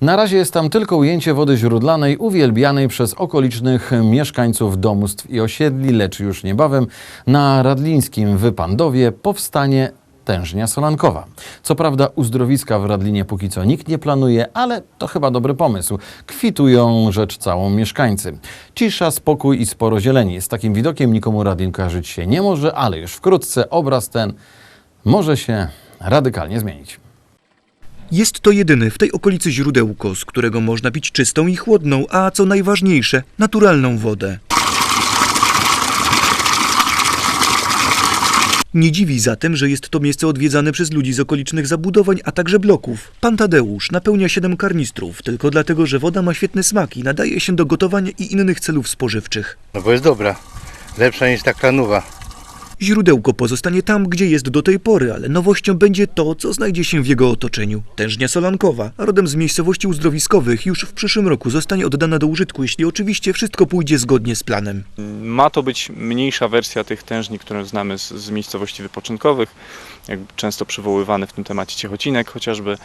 Na razie jest tam tylko ujęcie wody źródlanej uwielbianej przez okolicznych mieszkańców domostw i osiedli, lecz już niebawem na radlińskim Wypandowie powstanie tężnia solankowa. Co prawda uzdrowiska w Radlinie póki co nikt nie planuje, ale to chyba dobry pomysł. Kwitują rzecz całą mieszkańcy. Cisza, spokój i sporo zieleni. Z takim widokiem nikomu Radlin kojarzyć się nie może, ale już wkrótce obraz ten może się radykalnie zmienić. Jest to jedyne w tej okolicy źródełko, z którego można pić czystą i chłodną, a co najważniejsze, naturalną wodę. Nie dziwi zatem, że jest to miejsce odwiedzane przez ludzi z okolicznych zabudowań, a także bloków. Pan Tadeusz napełnia 7 karnistrów, tylko dlatego, że woda ma świetny smak i nadaje się do gotowania i innych celów spożywczych. No bo jest dobra. Lepsza niż ta kranowa. Źródełko pozostanie tam, gdzie jest do tej pory, ale nowością będzie to, co znajdzie się w jego otoczeniu. Tężnia solankowa, rodem z miejscowości uzdrowiskowych, już w przyszłym roku zostanie oddana do użytku, jeśli oczywiście wszystko pójdzie zgodnie z planem. Ma to być mniejsza wersja tych tężni, które znamy z, z miejscowości wypoczynkowych, jak często przywoływany w tym temacie Ciechocinek chociażby.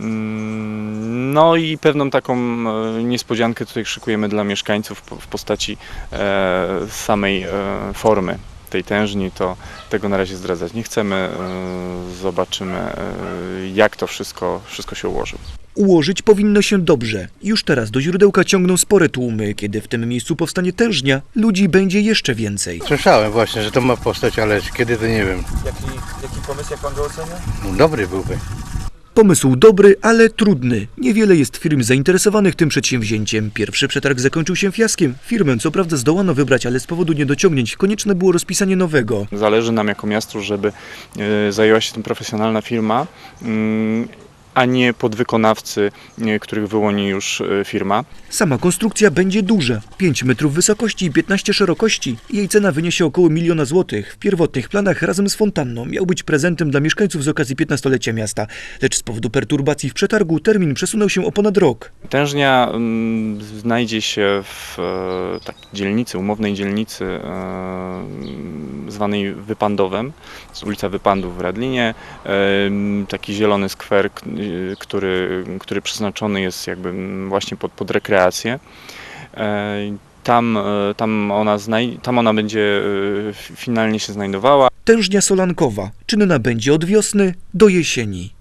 Mm, No i pewną taką e, niespodziankę tutaj szykujemy dla mieszkańców w postaci e, samej e, formy tej tężni, to tego na razie zdradzać nie chcemy. E, Zobaczymy e, jak to wszystko, wszystko się ułoży. Ułożyć powinno się dobrze. Już teraz do źródełka ciągną spore tłumy. Kiedy w tym miejscu powstanie tężnia, ludzi będzie jeszcze więcej. Słyszałem właśnie, że to ma postać, ale kiedy to nie wiem. Jaki, jaki pomysł, jak pan go ocenia? No, dobry byłby. Pomysł dobry, ale trudny. Niewiele jest firm zainteresowanych tym przedsięwzięciem. Pierwszy przetarg zakończył się fiaskiem. Firmę co prawda zdołano wybrać, ale z powodu niedociągnięć konieczne było rozpisanie nowego. Zależy nam jako miastu, żeby e, zajęła się tym profesjonalna firma, mm, a nie podwykonawcy, e, których wyłoni już e, firma. Sama konstrukcja będzie duża. 5 metrów wysokości i 15 szerokości. Jej cena wyniesie około miliona złotych. W pierwotnych planach razem z fontanną miał być prezentem dla mieszkańców z okazji 15-lecia miasta. Lecz z powodu perturbacji w przetargu termin przesunął się o ponad rok. Tężnia mm, znajdzie się w e, takiej dzielnicy, umownej dzielnicy zwanej Wypandowem, z ulica Wypandów w Radlinie. Taki zielony skwer, który, który przeznaczony jest jakby właśnie pod, pod rekreację. E, Tam, e, tam, ona znaj- tam ona będzie e, finalnie się znajdowała. Tężnia solankowa. Czynna będzie od wiosny do jesieni.